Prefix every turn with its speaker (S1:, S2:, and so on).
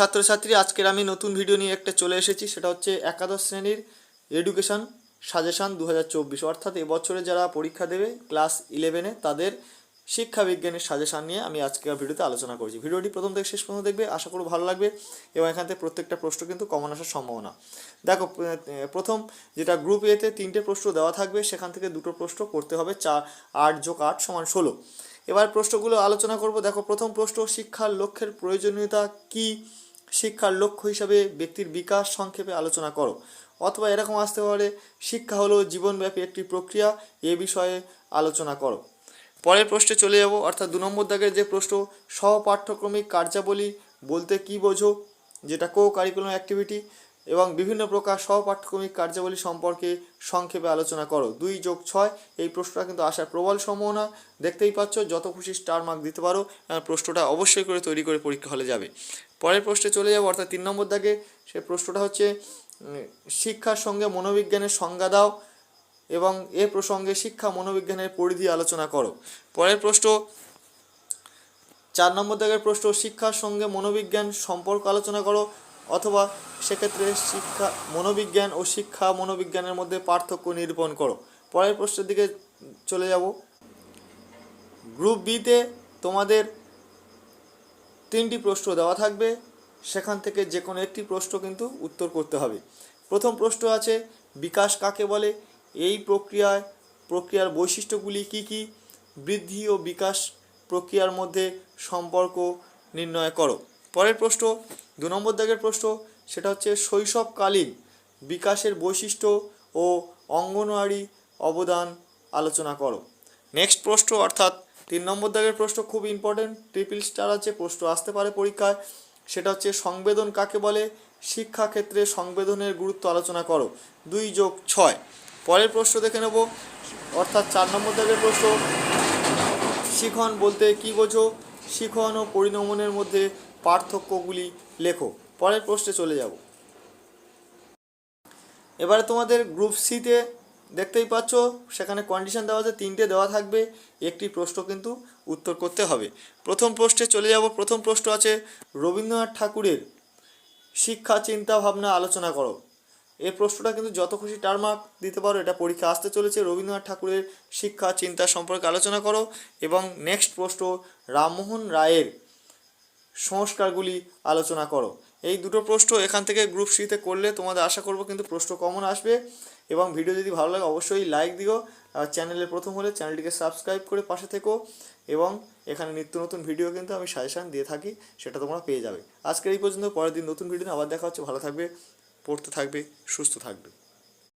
S1: ছাত্রছাত্রী, আজকের আমি নতুন ভিডিও নিয়ে একটা চলে এসেছি, সেটা হচ্ছে একাদশ শ্রেণির এডুকেশন সাজেশান দু হাজার চব্বিশ। অর্থাৎ এবছরে যারা পরীক্ষা দেবে ক্লাস ইলেভেনে তাদের শিক্ষা বিজ্ঞানের সাজেশান নিয়ে আমি আজকের ভিডিওতে আলোচনা করছি। ভিডিওটি প্রথম থেকে শেষ পর্যন্ত দেখবে, আশা করি ভালো লাগবে, এবং এখান থেকে প্রত্যেকটা প্রশ্ন কিন্তু কমন আসার সম্ভাবনা। দেখো প্রথম যেটা গ্রুপ এতে তিনটে প্রশ্ন দেওয়া থাকবে, সেখান থেকে দুটো প্রশ্ন করতে হবে, চার, আট যোগ আট সমান ষোলো। এবার প্রশ্নগুলো আলোচনা করব। দেখো, প্রথম প্রশ্ন, শিক্ষার লক্ষ্যের প্রয়োজনীয়তা কি? শিক্ষার লক্ষ্য হিসাবে ব্যক্তির বিকাশ সংক্ষেপে আলোচনা করো। অথবা এরকম আসতে পারে, শিক্ষা হলো জীবনব্যাপী একটি প্রক্রিয়া, এ বিষয়ে আলোচনা করো। পরের প্রশ্নে চলে যাব, অর্থাৎ দু নম্বর দাগের যে প্রশ্ন, সহপাঠ্যক্রমিক কার্যাবলী বলতে কি বোঝো? যেটা কো কারিকুলাম অ্যাক্টিভিটি এবং বিভিন্ন প্রকার সহপাঠ্যক্রমিক কার্যাবলী সম্পর্কে সংক্ষেপে আলোচনা করো। দুই যোগ ছয়, এই প্রশ্নটা কিন্তু আসার প্রবল সম্ভাবনা। দেখতেই পাচ্ছ, যত খুশি স্টার মার্ক দিতে পারো প্রশ্নটা অবশ্যই করে তৈরি করে পরীক্ষা হলে যাবে। পরের প্রশ্নে চলে যাব, অর্থাৎ তিন নম্বর দাগে। সে প্রশ্নটা হচ্ছে শিক্ষার সঙ্গে মনোবিজ্ঞানের সংজ্ঞা দাও এবং এ প্রসঙ্গে শিক্ষা মনোবিজ্ঞানের পরিধি আলোচনা করো। পরের প্রশ্ন, চার নম্বর দাগের প্রশ্ন, শিক্ষার সঙ্গে মনোবিজ্ঞান সম্পর্ক আলোচনা করো। অথবা সেক্ষেত্রে শিক্ষা, মনোবিজ্ঞান ও শিক্ষা মনোবিজ্ঞানের মধ্যে পার্থক্য নিরূপণ করো। পরের প্রশ্নের দিকে চলে যাব। গ্রুপ বিতে তোমাদের তিনটি প্রশ্ন দেওয়া থাকবে। সেখান থেকে যে কোনো একটি প্রশ্ন কিন্তু উত্তর করতে হবে। প্রথম প্রশ্ন আছে, বিকাশ কাকে বলে? এই প্রক্রিয়ায়, প্রক্রিয়ার বৈশিষ্ট্যগুলি কি কি? বৃদ্ধি ও বিকাশ প্রক্রিয়ার মধ্যে সম্পর্ক নির্ণয় করো। পরের প্রশ্ন দু নম্বর দাগের প্রশ্ন, সেটা হচ্ছে শৈশবকালীন বিকাশের বৈশিষ্ট্য ও অঙ্গনওয়াড়ি অবদান আলোচনা করো। নেক্সট প্রশ্ন, অর্থাৎ তিন নম্বর দাগের প্রশ্ন খুব ইম্পর্টেন্ট ট্রিপল স্টার আছে, প্রশ্ন আসতে পারে পরীক্ষায়। সেটা হচ্ছে সংবেদন কাকে বলে? শিক্ষাক্ষেত্রে সংবেদনের গুরুত্ব আলোচনা করো। দুই যোগ ছয়। পরের প্রশ্ন দেখে নেব, অর্থাৎ চার নম্বর দাগের প্রশ্ন, শিখন বলতে কি বোঝো? শিখন ও পরিণমনের মধ্যে পার্থক্যগুলি লেখো, পরের প্রশ্নে চলে যাব। এবারে তোমাদের গ্রুপ সিতে দেখতেই পাচ্ছ, সেখানে কন্ডিশন দেওয়া আছে, তিনটে দেওয়া থাকবে, একটি প্রশ্ন কিন্তু উত্তর করতে হবে। প্রথম প্রশ্নে চলে যাব, প্রথম প্রশ্ন আছে রবীন্দ্রনাথ ঠাকুরের শিক্ষা, চিন্তা, ভাবনা, আলোচনা করো। এই প্রশ্নটা কিন্তু যত খুশি টার্মার্ক দিতে পারো, এটা পরীক্ষা আসতে চলেছে। রবীন্দ্রনাথ ঠাকুরের শিক্ষা চিন্তা সম্পর্কে আলোচনা করো এবং নেক্সট প্রশ্ন, রামমোহন রায়ের সংস্কারগুলি আলোচনা করো। এই দুটো প্রশ্ন এখান থেকে গ্রুপ সিতে করলে তোমাদের আশা করব কিন্তু প্রশ্ন কমন আসবে এবং ভিডিও যদি ভালো লাগে অবশ্যই লাইক দিও। আর চ্যানেলে প্রথম হলে চ্যানেলটিকে সাবস্ক্রাইব করে পাশে থেকো এবং এখানে নিত্য নতুন ভিডিও কিন্তু আমি সাজেশান দিয়ে থাকি, সেটা তোমরা পেয়ে যাবে। আজকের এই পর্যন্ত, পরের দিন নতুন ভিডিও আবার দেখা হচ্ছে। ভালো থাকবে। পড়তে থাকবে সুস্থ থাকবে।